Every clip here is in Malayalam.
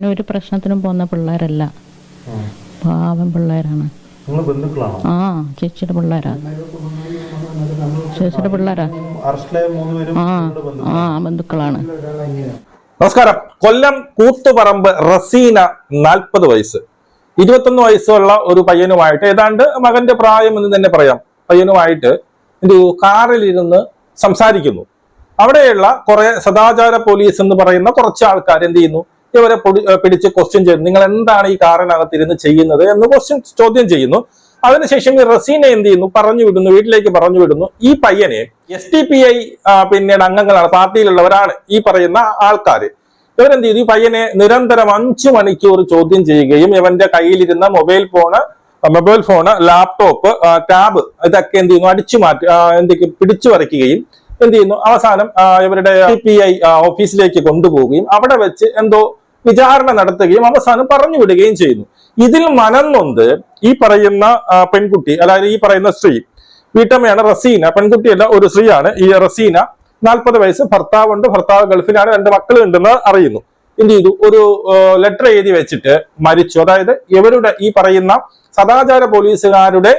ഒരു പ്രശ്നത്തിനും പോകുന്ന പിള്ളേരല്ല. പാവം പിള്ളേരാണ്. ആ ചേച്ചിയുടെ പിള്ളേരാ. ചേച്ചിയുടെ പിള്ളേരാ. ആ ആ ബന്ധുക്കളാണ്. നമസ്കാരം. കൊല്ലം കൂത്തുപറമ്പ് റസീന നാൽപ്പത് വയസ്സ്. ഇരുപത്തൊന്ന് വയസ്സുള്ള ഒരു പയ്യനുമായിട്ട് ഏതാണ്ട് മകന്റെ പ്രായം എന്ന് തന്നെ പറയാം. പയ്യനുമായിട്ട് ഒരു കാറിലിരുന്ന് സംസാരിക്കുന്നു. അവിടെയുള്ള കുറെ സദാചാര പോലീസ് എന്ന് പറയുന്ന കുറച്ച് ആൾക്കാർ എന്ത് ചെയ്യുന്നു? ഇവരെ പിടിച്ച് ക്വസ്റ്റ്യൻ ചെയ്യുന്നു നിങ്ങൾ എന്താണ് ഈ കാറിനകത്ത് ഇരുന്ന് ചെയ്യുന്നത് എന്ന് ക്വസ്റ്റ്യൻ ചോദ്യം ചെയ്യുന്നു. അതിനുശേഷം ഈ റസീന എന്ത് ചെയ്യുന്നു? പറഞ്ഞു വിടുന്നു വീട്ടിലേക്ക് പറഞ്ഞു വിടുന്നു. ഈ പയ്യനെ എസ് ടി പി ഐ പിന്നീട് അംഗങ്ങളാണ് പാർട്ടിയിലുള്ളവരാണ് ഈ പറയുന്ന ആൾക്കാര്. ഇവരെന്ത് ചെയ്തു? ഈ പയ്യനെ നിരന്തരം അഞ്ചു മണിക്കൂർ ചോദ്യം ചെയ്യുകയും ഇവന്റെ കയ്യിലിരുന്ന mobile phone mobile phone laptop tab ഇതൊക്കെ എന്ത് ചെയ്യുന്നു? അടിച്ചു മാറ്റി എന്തൊക്കെ പിടിച്ചു വരയ്ക്കുകയും എന്ത് ചെയ്യുന്നു? അവസാനം ഇവരുടെ പി ഐ ഓഫീസിലേക്ക് കൊണ്ടുപോവുകയും അവിടെ വെച്ച് എന്തോ വിചാരണ നടത്തുകയും അവസാനം പറഞ്ഞു വിടുകയും ചെയ്യുന്നു. ഇതിൽ മനന്നൊന്ത് ഈ പറയുന്ന പെൺകുട്ടി അതായത് ഈ പറയുന്ന സ്ത്രീ വീട്ടമ്മയാണ് റസീന. പെൺകുട്ടിയല്ല ഒരു സ്ത്രീയാണ്. ഈ റസീന നാൽപ്പത് വയസ്സ് ഭർത്താവുണ്ട്. ഭർത്താവ് ഗൾഫിലാണ്. രണ്ട് മക്കൾ ഉണ്ടെന്ന് അറിയുന്നു. എന്ത് ചെയ്തു? ഒരു ലെറ്റർ എഴുതി വെച്ചിട്ട് മരിച്ചു. അതായത് ഇവരുടെ ഈ പറയുന്ന സദാചാര പോലീസുകാരുടെ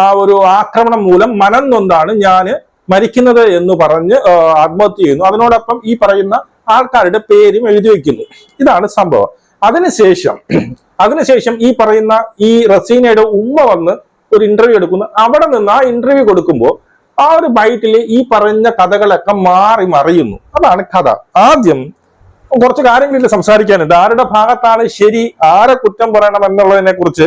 ആ ഒരു ആക്രമണം മൂലം മനം നൊന്താണ് ഞാൻ മരിക്കുന്നത് എന്ന് പറഞ്ഞ് ആത്മഹത്യ ചെയ്യുന്നു. അതിനോടൊപ്പം ഈ പറയുന്ന ആൾക്കാരുടെ പേരും എഴുതി വെക്കുന്നു. ഇതാണ് സംഭവം. അതിനുശേഷം അതിനുശേഷം ഈ പറയുന്ന ഈ റസീനയുടെ ഉമ്മ വന്ന് ഒരു ഇന്റർവ്യൂ എടുക്കുന്നു. അവിടെ നിന്ന് ആ ഇന്റർവ്യൂ കൊടുക്കുമ്പോൾ ആ ഒരു ബൈറ്റിൽ ഈ പറഞ്ഞ കഥകളൊക്കെ മാറി മറിയുന്നു. അതാണ് കഥ. ആദ്യം കുറച്ച് കാര്യങ്ങളിൽ സംസാരിക്കാനുണ്ട്. ആരുടെ ഭാഗത്താണ് ശരി ആരെ കുറ്റം പറയണം എന്നുള്ളതിനെ കുറിച്ച്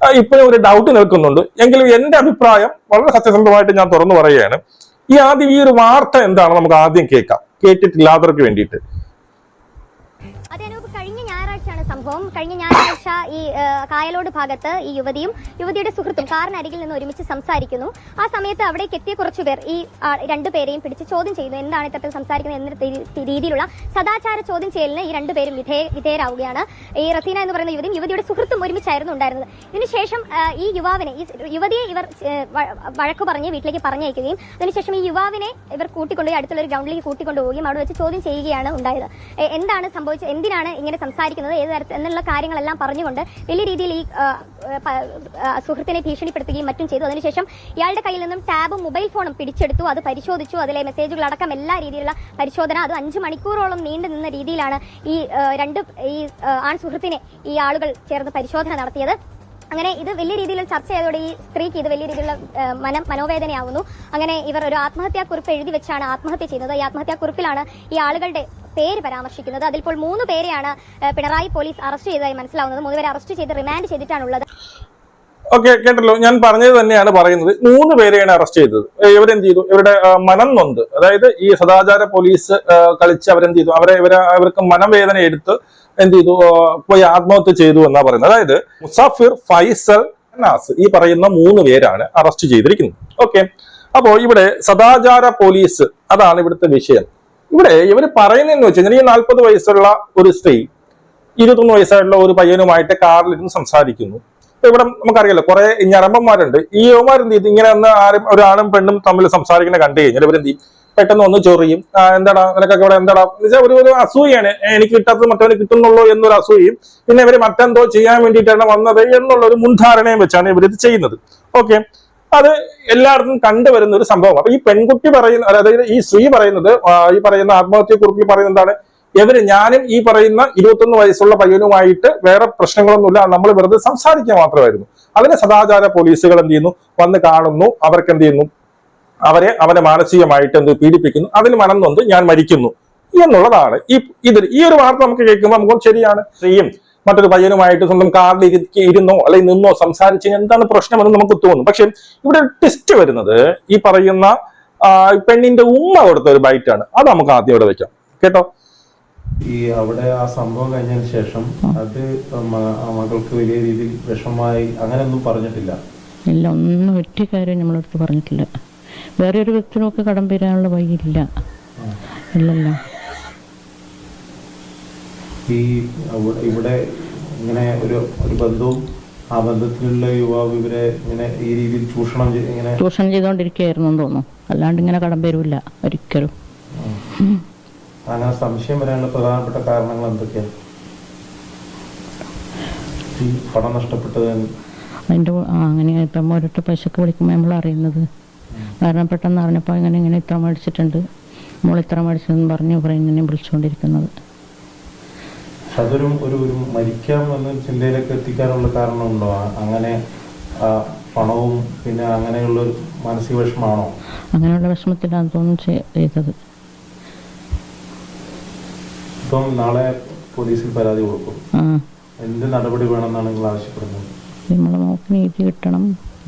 ഇപ്പോഴും ഒരു ഡൗട്ട് നിൽക്കുന്നുണ്ട്. എങ്കിലും എന്റെ അഭിപ്രായം വളരെ സത്യസന്ധമായിട്ട് ഞാൻ തുറന്നു പറയുകയാണ്. ഈ ആദ്യം ഈ ഒരു വാർത്ത എന്താണ് നമുക്ക് ആദ്യം കേൾക്കാം. കേട്ടിട്ടില്ലാത്തവർക്ക് വേണ്ടിയിട്ട്. കഴിഞ്ഞ ഞായറാഴ്ചയാണ് സംഭവം. കഴിഞ്ഞ ഞായറാഴ്ച ഈ കായലോട് ഭാഗത്ത് ഈ യുവതിയും യുവതിയുടെ സുഹൃത്തും കാറിനരികിൽ നിന്ന് ഒരുമിച്ച് സംസാരിക്കുന്നു. ആ സമയത്ത് അവിടേക്ക് എത്തിയ കുറച്ചു പേർ ഈ രണ്ടുപേരെയും പിടിച്ച് ചോദ്യം ചെയ്യുന്നു. എന്താണ് ഇത്തരത്തിൽ സംസാരിക്കുന്നത് എന്ന രീതിയിലുള്ള സദാചാര ചോദ്യം ചെയ്യലിന് ഈ രണ്ടുപേരും വിധേയ വിധേയരാവുകയാണ്. ഈ റസീന എന്ന് പറയുന്ന യുവതിയും യുവതിയുടെ സുഹൃത്തും ഒരുമിച്ചായിരുന്നു ഉണ്ടായിരുന്നത്. ഇതിനുശേഷം ഈ യുവാവിനെ ഈ യുവതിയെ ഇവർ വഴക്ക് പറഞ്ഞ് വീട്ടിലേക്ക് പറഞ്ഞയക്കുകയും അതിനുശേഷം ഈ യുവാവിനെ ഇവർ കൂട്ടിക്കൊണ്ടുപോയി അടുത്തുള്ള ഒരു ഗ്രൗണ്ടിലേക്ക് കൂട്ടിക്കൊണ്ടുപോവുകയും അവിടെ വെച്ച് ചോദ്യം ചെയ്യുകയാണ് ഉണ്ടായത്. എന്താണ് സംഭവിച്ചത്? എന്തിനാണ് ഇങ്ങനെ സംസാരിക്കുന്നത്? ഏത് തരത്തിൽ എന്നുള്ള കാര്യങ്ങളെല്ലാം പറഞ്ഞുകൊണ്ട് വലിയ രീതിയിൽ ഈ സുഹൃത്തിനെ ഭീഷണിപ്പെടുത്തുകയും മറ്റും ചെയ്തു. അതിനുശേഷം ഇയാളുടെ കയ്യിൽ നിന്നും ടാബും മൊബൈൽ ഫോണും പിടിച്ചെടുത്തു. അത് പരിശോധിച്ചു. അതിലെ മെസ്സേജുകൾ അടക്കം എല്ലാ രീതിയിലുള്ള പരിശോധന. അത് അഞ്ചു മണിക്കൂറോളം നീണ്ടു നിന്ന രീതിയിലാണ് ഈ രണ്ട് ഈ ആൺ സുഹൃത്തിനെ ഈ ആളുകൾ ചേർന്ന് പരിശോധന നടത്തിയത്. അങ്ങനെ ഇത് വലിയ രീതിയിൽ ചർച്ച ചെയ്തതോടെ ഈ സ്ത്രീക്ക് ഇത് വലിയ രീതിയിലുള്ള മന മനം മനോവേദനയാവുന്നു. അങ്ങനെ ഇവർ ഒരു ആത്മഹത്യാ കുറിപ്പ് എഴുതി വെച്ചാണ് ആത്മഹത്യ ചെയ്യുന്നത്. ഈ ആത്മഹത്യാ കുറിപ്പിലാണ് ഈ ആളുകളുടെ പേര് പരാമർശിക്കുന്നത്. അതിലിപ്പോൾ മൂന്ന് പേരെയാണ് പിണറായി പോലീസ് അറസ്റ്റ് ചെയ്തതായി മനസ്സിലാവുന്നത്. മൂന്ന് പേരെ അറസ്റ്റ് ചെയ്ത് റിമാൻഡ് ചെയ്തിട്ടാണുള്ളത്. ഓക്കെ കേട്ടല്ലോ. ഞാൻ പറഞ്ഞത് തന്നെയാണ് പറയുന്നത്. മൂന്ന് പേരെയാണ് അറസ്റ്റ് ചെയ്തത്. ഇവരെന്ത് ചെയ്തു? ഇവരുടെ മനം നൊന്ത്. അതായത് ഈ സദാചാര പോലീസ് കളിച്ച് അവരെന്ത് ചെയ്തു? അവരെ ഇവരെ അവർക്ക് മനംവേദന എടുത്ത് എന്ത് ചെയ്തു? പോയി ആത്മഹത്യ ചെയ്തു എന്നാ പറയുന്നത്. അതായത് മുസാഫിർ ഫൈസൽ നാസ് ഈ പറയുന്ന മൂന്ന് പേരാണ് അറസ്റ്റ് ചെയ്തിരിക്കുന്നത്. ഓക്കെ. അപ്പോ ഇവിടെ സദാചാര പോലീസ് അതാണ് ഇവിടുത്തെ വിഷയം. ഇവിടെ ഇവർ പറയുന്നതെന്ന് വെച്ച് കഴിഞ്ഞാൽ ഈ നാൽപ്പത് വയസ്സുള്ള ഒരു സ്ത്രീ ഇരുപത്തൊന്ന് വയസ്സായിട്ടുള്ള ഒരു പയ്യനുമായിട്ട് കാറിലിരുന്ന് സംസാരിക്കുന്നു. ഇപ്പൊ ഇവിടെ നമുക്കറിയാലോ കുറെ ഞരമ്പന്മാരുണ്ട്. ഈ യുവമാരെന്ത് ചെയ്തു? ഇങ്ങനെ ഒന്ന് ആരും ഒരാണും പെണ്ണും തമ്മിൽ സംസാരിക്കുന്ന കണ്ടു കഴിഞ്ഞാൽ ഇവരെന്ത് ചെയ്യും? പെട്ടെന്ന് ഒന്ന് ചൊറിയും. എന്താടാ നിനക്കൊക്കെ ഇവിടെ എന്താടാ? വെച്ചാൽ ഒരു ഒരു അസൂയാണ് എനിക്ക് കിട്ടാത്തത് മറ്റവന് കിട്ടുന്നുള്ളൂ എന്നൊരു അസൂയും പിന്നെ ഇവർ മറ്റെന്തോ ചെയ്യാൻ വേണ്ടിയിട്ടാണ് വന്നത് എന്നുള്ള ഒരു മുൻധാരണയും വെച്ചാണ് ഇവരിത് ചെയ്യുന്നത്. ഓക്കെ. അത് എല്ലായിടത്തും കണ്ടുവരുന്ന ഒരു സംഭവം അപ്പൊ ഈ പെൺകുട്ടി പറയുന്ന അതായത് ഈ സ്ത്രീ പറയുന്നത് ഈ പറയുന്ന ആത്മഹത്യ കുറിപ്പിൽ പറയുന്നത് എന്താണ്? ഇവർ ഞാനും ഈ പറയുന്ന ഇരുപത്തൊന്ന് വയസ്സുള്ള പയ്യനുമായിട്ട് വേറെ പ്രശ്നങ്ങളൊന്നുമില്ല നമ്മൾ വെറുതെ സംസാരിക്കുക മാത്രമായിരുന്നു. അതിനെ സദാചാര പോലീസുകൾ എന്ത് ചെയ്യുന്നു? വന്ന് കാണുന്നു അവർക്ക് എന്ത് ചെയ്യുന്നു? അവരെ അവനെ മാനസികമായിട്ട് എന്ത് പീഡിപ്പിക്കുന്നു അതിന് മനം ഞാൻ മരിക്കുന്നു എന്നുള്ളതാണ്. ഈ ഇതിൽ ഈ ഒരു വാർത്ത നമുക്ക് കേൾക്കുമ്പോൾ നമുക്ക് ശരിയാണ്. സ്ത്രീയും മറ്റൊരു പയ്യനുമായിട്ട് സ്വന്തം കാറിൽ ഇരുന്നോ അല്ലെങ്കിൽ നിന്നോ സംസാരിച്ച് എന്താണ് പ്രശ്നമെന്ന് നമുക്ക് തോന്നും. പക്ഷെ ഇവിടെ ടെസ്റ്റ് വരുന്നത് ഈ പറയുന്ന പെണ്ണിന്റെ ഉമ്മ കൊടുത്ത ഒരു ബൈറ്റാണ്. അത് നമുക്ക് ആദ്യം ഇവിടെ വെക്കാം. കേട്ടോ? ഈ അവിടെ ആ സംഭവം കഴിഞ്ഞതിന് ശേഷം അത് മകൾക്ക് വലിയ രീതിയിൽ വിഷമായി അങ്ങനെയൊന്നും പറഞ്ഞിട്ടില്ല. ഇല്ല ഒന്നും ഒറ്റ കാര്യം നമ്മളടുത്ത് പറഞ്ഞിട്ടില്ല. വേറെ ഒരു വ്യക്തിനൊക്കെ കടം വരാനുള്ള വഴിയില്ല. ഇല്ലല്ലോ. ഈ ഇവിടെ ഇങ്ങനെ ഒരു ഒരു ബന്ധവും ആ ബന്ധത്തിലുള്ള യുവാവ് ഇവരെ ഇങ്ങനെ ഈ രീതിയിൽ ചൂഷണം ഇങ്ങനെ ചൂഷണം ചെയ്തുകൊണ്ടിരിക്കുകയായിരുന്നു എന്ന് തോന്നുന്നു. അല്ലാണ്ട് ഇങ്ങനെ കടം വരില്ല ഒരിക്കലും. അങ്ങനെ സംശയം വരാനുള്ള പ്രധാനപ്പെട്ട കാരണങ്ങൾ എന്തൊക്കെയാണ്? ഈ പണം നഷ്ടപ്പെട്ടത് അതിന്റെ അങ്ങനെ ഇപ്പം ഓരോരുത്തർ പൈസക്ക് വിളിക്കുമ്പോൾ നമ്മൾ അറിയുന്നത്. കാരണം പെട്ടെന്ന് അറിഞ്ഞപ്പോൾ ഇങ്ങനെ ഇങ്ങനെ ഇത്ര മേടിച്ചിട്ടുണ്ട്. നമ്മൾ ഇത്ര മേടിച്ചതെന്ന് പറഞ്ഞു ഇവരെ ഇങ്ങനെ വിളിച്ചുകൊണ്ടിരിക്കുന്നത്. അതൊരു ഒരു ഒരു മരിക്കാം എന്ന ചിന്തയിലേക്ക് എത്തിക്കാനുള്ള കാരണമുണ്ടോ? ഉണ്ടോ അങ്ങനെ പണവും പിന്നെ അങ്ങനെയുള്ള ഒരു മാനസിക വിഷമാണോ അങ്ങനെയുള്ള വിഷമത്തിലാണ് തോന്നുന്നു ചെയ്തത്. ഇപ്പം നാളെ പോലീസിൽ പരാതി കൊടുക്കും. എന്ത് നടപടി വേണമെന്നാണ് നിങ്ങൾ ആവശ്യപ്പെടുന്നത്? നമ്മളെ നോക്കി നീതി കിട്ടണം.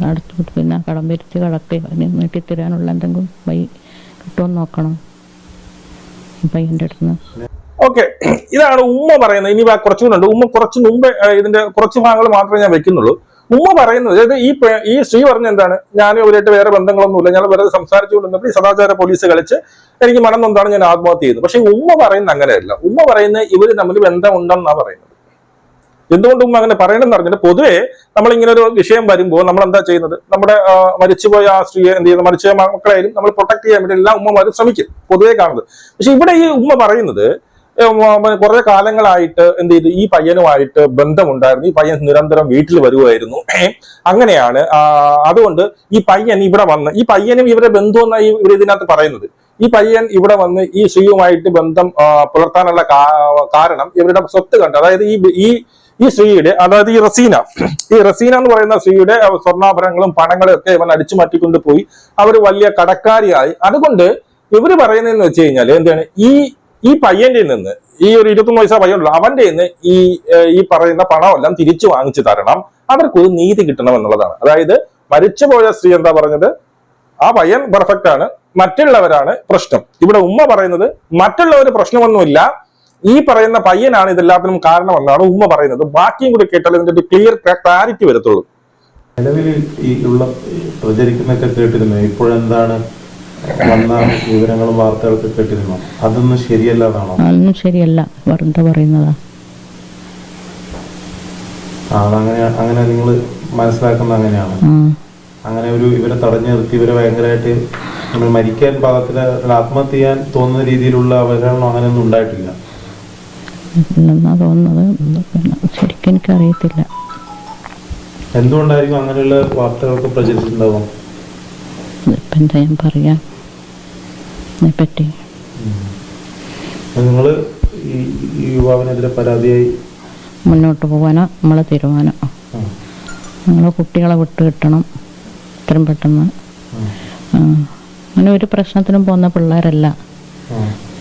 അടുത്ത് പിന്നെ കടം വരുത്തി കടക്ക് നീട്ടിത്തരാനുള്ള എന്തെങ്കിലും വൈ കിട്ടുമെന്ന് നോക്കണം. പയ്യന്റെ അടുത്ത് നിന്ന്. ഓക്കെ ഇതാണ് ഉമ്മ പറയുന്നത്. ഇനി കുറച്ചുകൂടെ ഉണ്ട്. ഉമ്മ കുറച്ച് മുമ്പ് ഇതിന്റെ കുറച്ച് ഭാഗങ്ങൾ മാത്രമേ ഞാൻ വെക്കുന്നുള്ളൂ. ഉമ്മ പറയുന്നത് അതായത് ഈ ഈ സ്ത്രീ പറഞ്ഞ എന്താണ്? ഞാൻ ഇവരായിട്ട് വേറെ ബന്ധങ്ങളൊന്നുമില്ല. ഞാൻ വെറുതെ സംസാരിച്ചുകൊണ്ടിരുന്നപ്പോൾ ഈ സദാചാര പോലീസ് കളിച്ച് എനിക്ക് മനം നൊന്താണ് ഞാൻ ആത്മഹത്യ ചെയ്തത് പക്ഷെ ഉമ്മ പറയുന്നത് അങ്ങനെയല്ല. ഉമ്മ പറയുന്നത് ഇവർ തമ്മിൽ ബന്ധമുണ്ടെന്നാണ് പറയുന്നത്. എന്തുകൊണ്ട് ഉമ്മ അങ്ങനെ പറയണമെന്ന് പറഞ്ഞാൽ പൊതുവെ നമ്മൾ ഇങ്ങനെ ഒരു വിഷയം വരുമ്പോൾ നമ്മൾ എന്താ ചെയ്യുന്നത്? നമ്മുടെ മരിച്ചുപോയ ആ സ്ത്രീയെ എന്ത് ചെയ്യുന്നത് മരിച്ചുപോയ മക്കളെയും നമ്മൾ പ്രൊട്ടക്ട് ചെയ്യാൻ വേണ്ടി എല്ലാ ഉമ്മമാരും ശ്രമിക്കും. പൊതുവെ കാണുന്നത്. പക്ഷെ ഇവിടെ ഈ ഉമ്മ പറയുന്നത് കുറെ കാലങ്ങളായിട്ട് എന്ത് ചെയ്തു? ഈ പയ്യനുമായിട്ട് ബന്ധമുണ്ടായിരുന്നു. ഈ പയ്യൻ നിരന്തരം വീട്ടിൽ വരുമായിരുന്നു അങ്ങനെയാണ് അതുകൊണ്ട് ഈ പയ്യൻ ഇവിടെ വന്ന് ഈ പയ്യനും ഇവരെ ബന്ധു എന്നായി ഇവർ ഇതിനകത്ത് പറയുന്നത്. ഈ പയ്യൻ ഇവിടെ വന്ന് ഈ സ്ത്രീയുമായിട്ട് ബന്ധം പുലർത്താനുള്ള കാരണം ഇവരുടെ സ്വത്ത് കണ്ട് അതായത് ഈ ഈ ഈ സ്ത്രീയുടെ അതായത് ഈ റസീന ഈ റസീന എന്ന് പറയുന്ന സ്ത്രീയുടെ സ്വർണാഭരണങ്ങളും പണങ്ങളും ഒക്കെ ഇവൻ അടിച്ചു മാറ്റിക്കൊണ്ട് പോയി. അവർ വലിയ കടക്കാരിയായി. അതുകൊണ്ട് ഇവർ പറയുന്നതെന്ന് വെച്ച് കഴിഞ്ഞാൽ എന്താണ്? ഈ ഈ പയ്യന്റെ നിന്ന് ഈ ഒരു ഇരുപത്തൊന്ന് വയസ്സാ പയ്യനുള്ള അവന്റെ നിന്ന് ഈ ഈ പറയുന്ന പണമെല്ലാം തിരിച്ചു വാങ്ങിച്ചു തരണം. അവർക്കൊരു നീതി കിട്ടണം എന്നുള്ളതാണ് അതായത് മരിച്ചുപോയ സ്ത്രീ എന്താ പറഞ്ഞത്? ആ പയ്യൻ പെർഫെക്റ്റ് ആണ് മറ്റുള്ളവരാണ് പ്രശ്നം. ഇവിടെ ഉമ്മ പറയുന്നത് മറ്റുള്ളവര് പ്രശ്നമൊന്നുമില്ല. ഈ പറയുന്ന പയ്യനാണ് ഇതെല്ലാത്തിനും കാരണമെന്നാണ് ഉമ്മ പറയുന്നത്. ബാക്കിയും കൂടി കേട്ടാൽ ഇതിന്റെ ക്ലിയർ ക്ലാരിറ്റി വരത്തുള്ളൂ. നിലവിൽ ഈ ഉള്ള പ്രചരിക്കുന്നൊക്കെ കേട്ടിരുന്നു ഇപ്പോഴെന്താണ് വന്ന വിവരങ്ങളും വാർത്തകളൊക്കെ കേട്ടിരുന്നു? അതൊന്നും ശരിയല്ലാതാണോ അതൊന്നും ശരിയല്ല. വെറുതെ പറയുന്നതാ. അങ്ങനെ അങ്ങനെ നിങ്ങൾ മനസ്സിലാക്കുന്ന അങ്ങനെയാണ്. അങ്ങനെ ഒരു ഇവരെ തടഞ്ഞു നിർത്തി ഇവരെ ഭയങ്കരമായിട്ട് നമ്മൾ മരിക്കാൻ പാകത്തിൽ ആത്മഹത്യ ചെയ്യാൻ തോന്നുന്ന രീതിയിലുള്ള അവഹേളനം അങ്ങനെയൊന്നും ഉണ്ടായിട്ടില്ല. തോന്നുന്നത്. ശരിക്കും എനിക്കറിയത്തില്ല. എന്തുകൊണ്ടായിരിക്കും അങ്ങനെയുള്ള വാർത്തകളൊക്കെ പ്രചരിച്ചിട്ടുണ്ടാവും ഇപ്പം എന്താ ഞാൻ പറയാ? അതിനെപ്പറ്റി നിങ്ങൾ ഈ യുവാവിനെതിരെ പരാതിയായി? മുന്നോട്ട് പോകാനാ നമ്മളെ തീരുമാനം? നമ്മളെ കുട്ടികളെ വിട്ട് കിട്ടണം. ഇത്രയും പെട്ടെന്ന്. അങ്ങനെ ഒരു പ്രശ്നത്തിനും പോകുന്ന പിള്ളേരല്ല.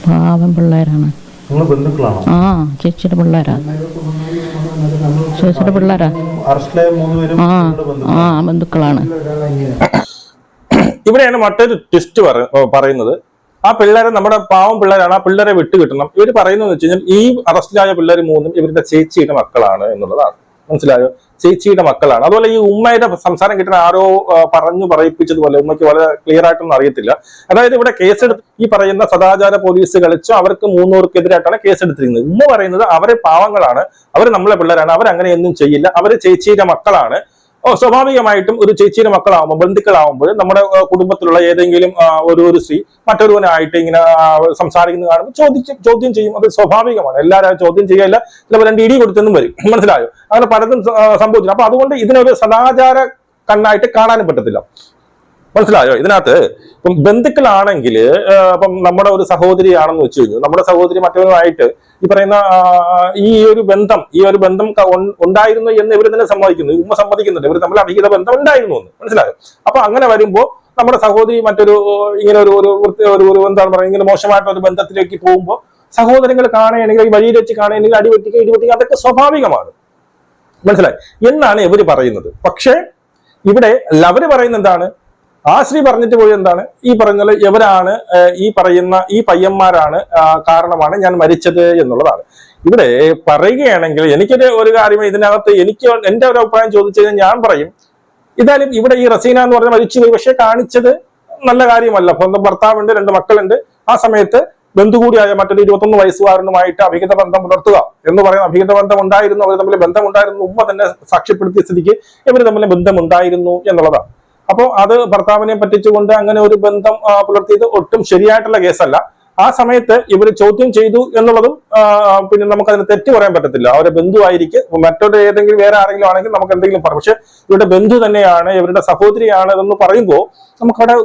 പാവം പിള്ളേരാണ്. നിങ്ങൾ ബന്ധുക്കളാണോ? ആ ചേച്ചിയുടെ പിള്ളേരാ. ചേച്ചിയുടെ പിള്ളേരാ. ആ ആ ബന്ധുക്കളാണ്. ഇവിടെയാണ് മറ്റൊരു ട്വിസ്റ്റ് പറയുന്നത്. ആ പിള്ളേരെ നമ്മുടെ പാവം പിള്ളേരാണ് ആ പിള്ളേരെ വിട്ടുകിട്ടണം ഇവർ പറയുന്നത് വെച്ച് കഴിഞ്ഞാൽ ഈ അറസ്റ്റിലായ പിള്ളേർ മൂന്നും ഇവരുടെ ചേച്ചിയുടെ മക്കളാണ് എന്നുള്ളതാണ്. മനസ്സിലായോ? ചേച്ചിയുടെ മക്കളാണ്. അതുപോലെ ഈ ഉമ്മയുടെ സംസാരം കിട്ടുന്ന ആരോ പറഞ്ഞു പറയിപ്പിച്ചതുപോലെ ഉമ്മയ്ക്ക് വളരെ ക്ലിയർ ആയിട്ടൊന്നും അറിയത്തില്ല. അതായത് ഇവിടെ കേസെടുത്ത് ഈ പറയുന്ന സദാചാര പോലീസ് കളിച്ചു അവർക്ക് മൂന്നൂർക്കെതിരായിട്ടാണ് കേസെടുത്തിരിക്കുന്നത്. ഉമ്മ പറയുന്നത് അവരെ പാവങ്ങളാണ് അവർ നമ്മളെ പിള്ളേരാണ് അവരങ്ങനെയൊന്നും ചെയ്യില്ല അവർ ചേച്ചിയുടെ മക്കളാണ് ഓ സ്വാഭാവികമായിട്ടും ഒരു ചേച്ചിയുടെ മക്കളാവുമ്പോൾ ബന്ധുക്കളാവുമ്പോൾ നമ്മുടെ കുടുംബത്തിലുള്ള ഏതെങ്കിലും ഒരു ഒരു സ്ത്രീ മറ്റൊരുവനായിട്ട് ഇങ്ങനെ സംസാരിക്കുന്നത് കാണുമ്പോൾ ചോദിച്ച് ചോദ്യം ചെയ്യും. അത് സ്വാഭാവികമാണ്. എല്ലാവരും ചോദ്യം ചെയ്യല്ല. ചിലപ്പോൾ രണ്ട് ഇടി കൊടുത്തെന്നും വരും. മനസ്സിലായോ? അങ്ങനെ പലതും സംഭവിച്ചു അപ്പൊ അതുകൊണ്ട് ഇതിനൊരു സദാചാര കണ്ണായിട്ട് കാണാനും പറ്റത്തില്ല. മനസ്സിലായോ? ഇതിനകത്ത് ഇപ്പം ബന്ധുക്കളാണെങ്കിൽ ഇപ്പം നമ്മുടെ ഒരു സഹോദരിയാണെന്ന് വെച്ച് കഴിഞ്ഞു നമ്മുടെ സഹോദരി മറ്റൊരുമായിട്ട് ഈ പറയുന്ന ഈ ഒരു ബന്ധം ഈ ഒരു ബന്ധം ഉണ്ടായിരുന്നു എന്ന് ഇവർ തന്നെ സമ്മതിക്കുന്നു. ഉമ്മ സമ്മതിക്കുന്നുണ്ട്. ഇവർ തമ്മിൽ അഭിഹിത ബന്ധം ഉണ്ടായിരുന്നു എന്ന്. മനസ്സിലായോ? അപ്പൊ അങ്ങനെ വരുമ്പോൾ നമ്മുടെ സഹോദരി മറ്റൊരു ഇങ്ങനെ ഒരു ഒരു ഒരു ഒരു എന്താണ് പറയുക ഇങ്ങനെ മോശമായിട്ട് ഒരു ബന്ധത്തിലേക്ക് പോകുമ്പോൾ സഹോദരങ്ങൾ കാണുകയാണെങ്കിൽ ഈ വഴിയിൽ വെച്ച് കാണുകയാണെങ്കിൽ അടിവെട്ടിക്കുക ഇടിവെട്ടിക്കുക അതൊക്കെ സ്വാഭാവികമാണ്. മനസ്സിലായി? എന്നാണ് ഇവർ പറയുന്നത്. പക്ഷേ ഇവിടെ അവർ പറയുന്നത് എന്താണ്? ആ സ്ത്രീ പറഞ്ഞിട്ട് പോയി എന്താണ്? ഈ പറഞ്ഞ എവരാണ് ഈ പറയുന്ന ഈ പയ്യന്മാരാണ് കാരണമാണ് ഞാൻ മരിച്ചത് എന്നുള്ളതാണ്. ഇവിടെ പറയുകയാണെങ്കിൽ എനിക്കൊരു ഒരു കാര്യം ഇതിനകത്ത് എനിക്ക് എന്റെ ഒരു അഭിപ്രായം ചോദിച്ചു കഴിഞ്ഞാൽ ഞാൻ പറയും ഇതായാലും ഇവിടെ ഈ റസീന എന്ന് പറഞ്ഞ മരിച്ചുപോയി പക്ഷെ കാണിച്ചത് നല്ല കാര്യമല്ല. സ്വന്തം ഭർത്താവുണ്ട് രണ്ട് മക്കളുണ്ട്. ആ സമയത്ത് ബന്ധുകൂടിയായ മറ്റൊരു ഇരുപത്തൊന്ന് വയസ്സുകാരനുമായിട്ട് അഭിഹിത ബന്ധം പുലർത്തുക എന്ന് പറയുന്ന അഭിഹിത ബന്ധം ഉണ്ടായിരുന്നു അവർ തമ്മിൽ ബന്ധമുണ്ടായിരുന്നു ഉമ്മ തന്നെ സാക്ഷ്യപ്പെടുത്തിയ സ്ഥിതിക്ക് ഇവർ തമ്മിൽ ബന്ധമുണ്ടായിരുന്നു എന്നുള്ളതാണ്. അപ്പോൾ അത് ഭർത്താവിനെ പറ്റിച്ചുകൊണ്ട് അങ്ങനെ ഒരു ബന്ധം പുലർത്തിയത് ഒട്ടും ശരിയായിട്ടുള്ള കേസല്ല. ആ സമയത്ത് ഇവർ ചോദ്യം ചെയ്തു എന്നുള്ളതും പിന്നെ നമുക്ക് അതിന് തെറ്റ് പറയാൻ പറ്റത്തില്ല. അവരെ ബന്ധുവായിരിക്കും. മറ്റൊരു ഏതെങ്കിലും വേറെ ആരെങ്കിലും ആണെങ്കിൽ നമുക്ക് എന്തെങ്കിലും പറയാം. പക്ഷെ ഇവരുടെ ബന്ധു തന്നെയാണ് ഇവരുടെ സഹോദരിയാണ് എന്ന് പറയുമ്പോൾ നമുക്കവിടെ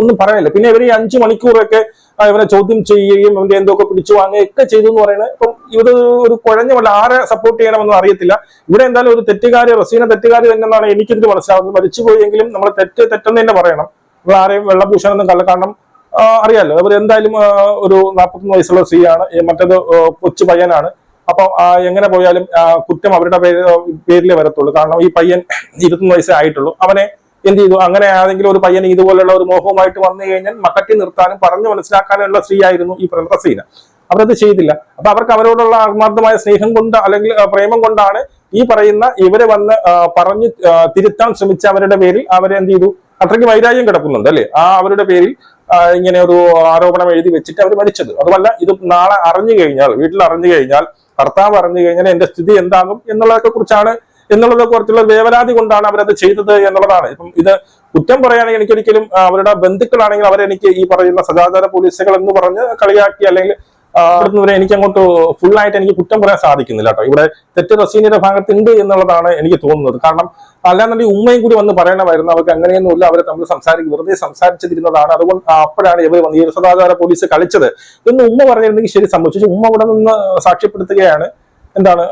ഒന്നും പറയാനില്ല. പിന്നെ ഇവർ ഈ അഞ്ചു മണിക്കൂറൊക്കെ ഇവനെ ചോദ്യം ചെയ്യുകയും അവന്റെ എന്തൊക്കെ പിടിച്ചു വാങ്ങുകയൊക്കെ ചെയ്തു എന്ന് പറയുന്നത് ഇപ്പം ഇത് ഒരു കുഴഞ്ഞമല്ല ആരെ സപ്പോർട്ട് ചെയ്യണമെന്നും അറിയത്തില്ല. ഇവിടെ എന്തായാലും ഒരു തെറ്റുകാരി റസീന തെറ്റുകാരി തന്നെന്നാണ് എനിക്കിത് മനസ്സിലാവുന്നത്. മരിച്ചുപോയെങ്കിലും നമ്മൾ തെറ്റ് തെറ്റെന്ന് തന്നെ പറയണം. നമ്മൾ ആരെയും വെള്ളഭൂഷണൊന്നും കല്ല കാരണം അറിയാലോ. അവർ എന്തായാലും ഒരു നാൽപ്പത്തൊന്ന് വയസ്സുള്ള സ്ത്രീയാണ്. മറ്റേത് കൊച്ചു പയ്യനാണ്. അപ്പൊ എങ്ങനെ പോയാലും കുറ്റം അവരുടെ പേര് പേരിലേ വരത്തുള്ളൂ. കാരണം ഈ പയ്യൻ ഇരുപത്തൊന്ന് വയസ്സേ ആയിട്ടുള്ളൂ. അവനെ എന്ത് ചെയ്തു അങ്ങനെ ആണെങ്കിലും ഒരു പയ്യൻ ഇതുപോലുള്ള ഒരു മോഹവുമായിട്ട് വന്നു കഴിഞ്ഞാൽ മക്കറ്റി നിർത്താനും പറഞ്ഞു മനസ്സിലാക്കാനുള്ള സ്ത്രീയായിരുന്നു ഈ പ്രസീന അവരത് ചെയ്തില്ല. അപ്പൊ അവർക്ക് അവരോടുള്ള ആത്മാർത്ഥമായ സ്നേഹം കൊണ്ട് അല്ലെങ്കിൽ പ്രേമം കൊണ്ടാണ് ഈ പറയുന്ന ഇവരെ വന്ന് പറഞ്ഞു തിരുത്താൻ ശ്രമിച്ച അവരുടെ പേരിൽ അവരെ എന്ത് ചെയ്തു? അത്രയ്ക്ക് വൈരാഗ്യം കിടക്കുന്നുണ്ട് അല്ലെ? ആ അവരുടെ പേരിൽ ഇങ്ങനെ ഒരു ആരോപണം എഴുതി വെച്ചിട്ട് അവർ മരിച്ചത്. അതുമല്ല ഇത് നാളെ അറിഞ്ഞു കഴിഞ്ഞാൽ വീട്ടിൽ അറിഞ്ഞു കഴിഞ്ഞാൽ ഭർത്താവ് അറിഞ്ഞു കഴിഞ്ഞാൽ എന്റെ സ്ഥിതി എന്താകും എന്നുള്ളതൊക്കെ കുറിച്ചാണ് എന്നുള്ളതെ കുറിച്ചുള്ള വേവലാതി കൊണ്ടാണ് അവരത് ചെയ്തത് എന്നുള്ളതാണ്. ഇപ്പം ഇത് കുറ്റം പറയുകയാണെങ്കിൽ എനിക്കൊരിക്കലും അവരുടെ ബന്ധുക്കളാണെങ്കിൽ അവരെനിക്ക് ഈ പറയുന്ന സദാചാര പോലീസുകൾ എന്ന് പറഞ്ഞ് കളിയാക്കി അല്ലെങ്കിൽ ഇവിടുന്ന് എനിക്ക് അങ്ങോട്ട് ഫുൾ ആയിട്ട് എനിക്ക് കുറ്റം പറയാൻ സാധിക്കുന്നില്ല കേട്ടോ. ഇവിടെ തെറ്റ് റസീനിയുടെ ഭാഗത്തുണ്ട് എന്നുള്ളതാണ് എനിക്ക് തോന്നുന്നത്. കാരണം അല്ലാന്നുണ്ടെങ്കിൽ ഉമ്മയും കൂടി വന്ന് പറയണമായിരുന്നു അവർക്ക് അങ്ങനെയൊന്നുമില്ല അവരെ തമ്മിൽ സംസാരിക്കും വെറുതെ സംസാരിച്ചിരുന്നതാണ്. അതുകൊണ്ട് അപ്പോഴാണ് ഇവർ വന്ന് ഈ സദാചാര പോലീസ് കളിച്ചത്. എന്ന് ഉമ്മ പറഞ്ഞിരുന്നെങ്കിൽ ശരി സംഭവിച്ചു. ഉമ്മ ഇവിടെ നിന്ന് സാക്ഷ്യപ്പെടുത്തുകയാണ്. എന്താണ്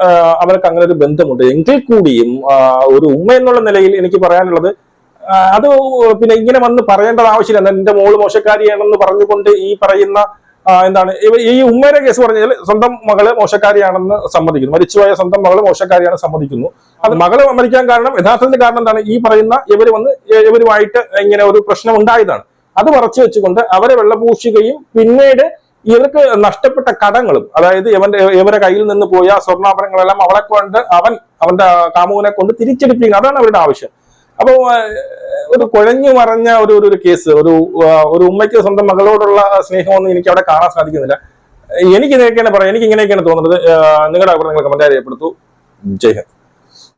അവർക്ക് അങ്ങനെ ഒരു ബന്ധമുണ്ട്. എങ്കിൽ കൂടിയും ഒരു ഉമ്മ എന്നുള്ള നിലയിൽ എനിക്ക് പറയാനുള്ളത് അത് പിന്നെ ഇങ്ങനെ വന്ന് പറയേണ്ടത് ആവശ്യമില്ല. എന്റെ മോൾ മോശക്കാരിയാണെന്ന് പറഞ്ഞുകൊണ്ട് ഈ പറയുന്ന എന്താണ് ഈ ഉമ്മയുടെ കേസ് പറഞ്ഞാൽ സ്വന്തം മകൾ മോശക്കാരിയാണെന്ന് സമ്മതിക്കുന്നു. മരിച്ചുപോയ സ്വന്തം മകൾ മോശക്കാരിയാണ് സമ്മതിക്കുന്നു. അത് മകൾ മരിക്കാൻ കാരണം യഥാർത്ഥത്തിന്റെ കാരണം എന്താണ്? ഈ പറയുന്ന ഇവർ വന്ന് ഇവരുമായിട്ട് ഇങ്ങനെ ഒരു പ്രശ്നം ഉണ്ടായതാണ്. അത് മറച്ചു വെച്ചുകൊണ്ട് അവരെ വെള്ളപൂശുകയും പിന്നീട് ഇവർക്ക് നഷ്ടപ്പെട്ട കടങ്ങളും അതായത് ഇവന്റെ ഇവരുടെ കയ്യിൽ നിന്ന് പോയ സ്വർണാഭരണങ്ങളെല്ലാം അവളെ കൊണ്ട് അവൻ അവന്റെ കാമുകനെ കൊണ്ട് തിരിച്ചെടുപ്പിക്കുക അതാണ് അവരുടെ ആവശ്യം. അപ്പൊ ഒരു കുഴഞ്ഞു മറഞ്ഞ ഒരു ഒരു- കേസ് ഒരു ഒരു ഉമ്മയ്ക്ക് സ്വന്തം മകളോടുള്ള സ്നേഹമൊന്നും എനിക്ക് അവിടെ കാണാൻ സാധിക്കുന്നില്ല. എനിക്ക് ഇതൊക്കെയാണ് പറയാം എനിക്ക് ഇങ്ങനെയൊക്കെയാണ് തോന്നുന്നത്. നിങ്ങളുടെ അഭിപ്രായങ്ങൾ കമന്റ് രേഖപ്പെടുത്തു. ജയ് ഹിന്ദ്.